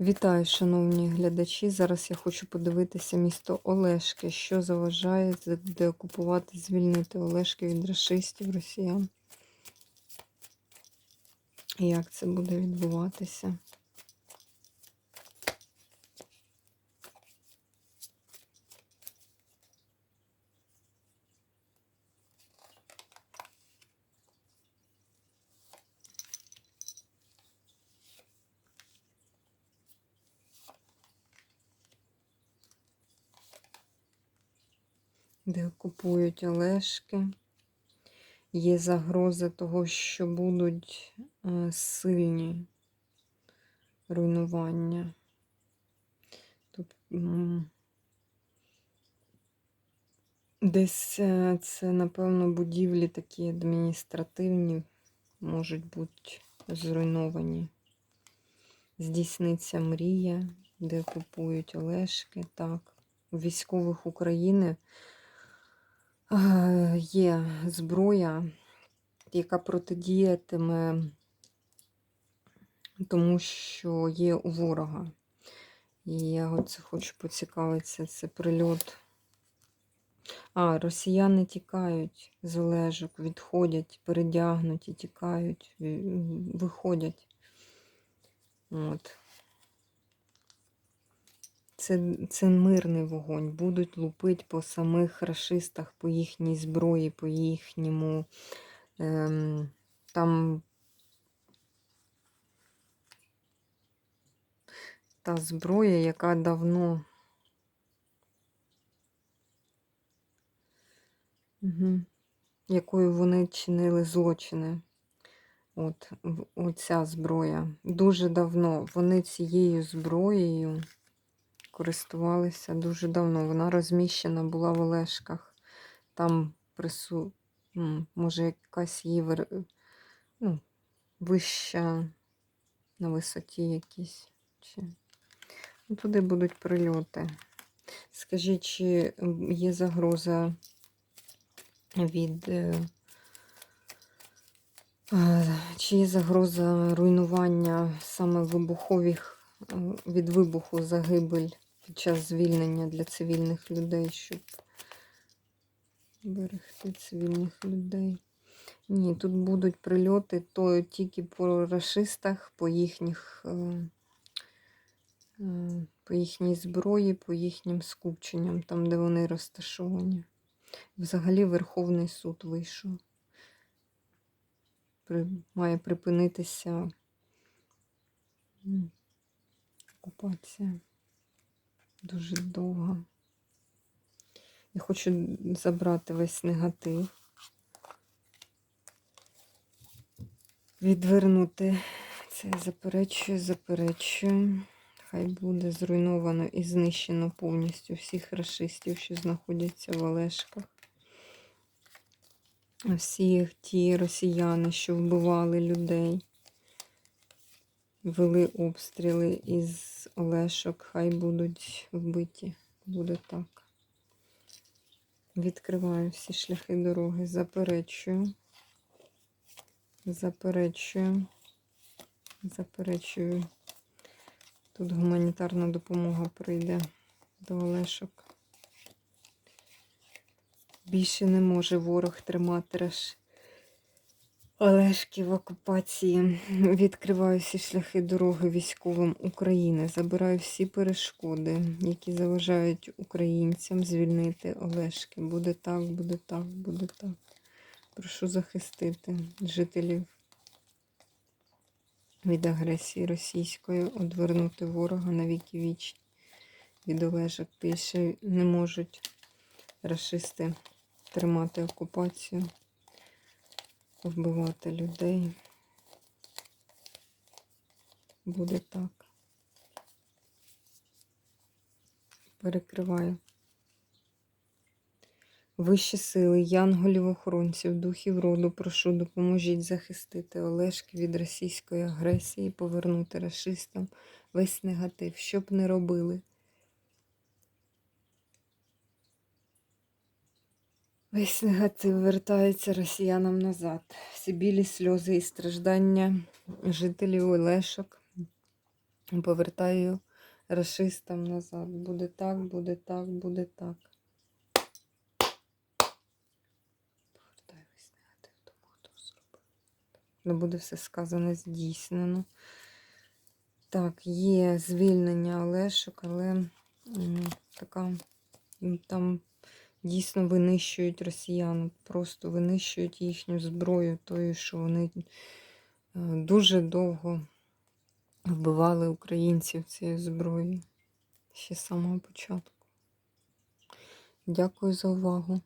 Вітаю, шановні глядачі. Зараз я хочу подивитися місто Олешки, що заважає деокупувати, звільнити Олешки від расистів, росіян. Як це буде відбуватися? Де купують Олешки. Є загроза того, що будуть е, сильні руйнування. Тут десь е, це, напевно, будівлі такі адміністративні можуть бути зруйновані. Здійсниться мрія, де купують Олешки. Так, у військових України є зброя, яка протидіятиме тому, що є у ворога. І я оце хочу поцікавитися, це прильот. А, росіяни тікають з Олежок, відходять, передягнуті, тікають, виходять. От. Це це мирний вогонь. Будуть лупити по самих расистах, по їхній зброї, по їхньому ем, там та зброя, яка давно. Угу. Якою вони чинили злочини. От, Оця зброя. Дуже давно вони цією зброєю користувалися дуже давно. Вона розміщена була в Олешках. Там прису... може якась її ну, вища на висоті якісь. Чи... Ну, туди будуть прильоти. Скажіть, чи є загроза від. Е, чи є загроза руйнування саме вибухових від вибуху загибель під час звільнення для цивільних людей, щоб берегти цивільних людей. Ні, тут будуть прильоти то тільки по расистах, по їхніх, е, е, по їхній зброї, по їхнім скупченням, там, де вони розташовані. Взагалі Верховний суд вийшов. Має припинитися окупація дуже довго. Я хочу забрати весь негатив, відвернути це, заперечую, заперечую. Хай буде зруйновано і знищено повністю всіх расистів, що знаходяться в Олешках. Всі ті росіяни, що вбивали людей вели обстріли із Олешок, хай будуть вбиті. Буде так. Відкриваю всі шляхи дороги, заперечую, заперечую, заперечую. Тут гуманітарна допомога прийде до Олешок. Більше не може ворог тримати Олешки в окупації. Відкриваю всі шляхи дороги військовим України. Забираю всі перешкоди, які заважають українцям звільнити Олешки. Буде так, буде так, буде так. Прошу захистити жителів від агресії російської, одвернути ворога на віки вічні. Від Олежок більше не можуть расисти тримати окупацію вбивати людей. Буде так. Перекриваю. Вищі сили, янголів-охоронців, духів роду, прошу, допоможіть захистити Олешки від російської агресії, повернути расистам весь негатив, щоб не робили. Весь негатив вертається росіянам назад. Всі білі сльози і страждання жителів Олешок Повертаю расистам назад. Буде так, буде так, буде так. Повертаю весь негатив тому, хто зробив. Не буде все сказане, здійснено. Так, є звільнення Олешок, але така там дійсно винищують росіян, просто винищують їхню зброю, тою, що вони е, дуже довго вбивали українців цією зброєю ще з самого початку. Дякую за увагу.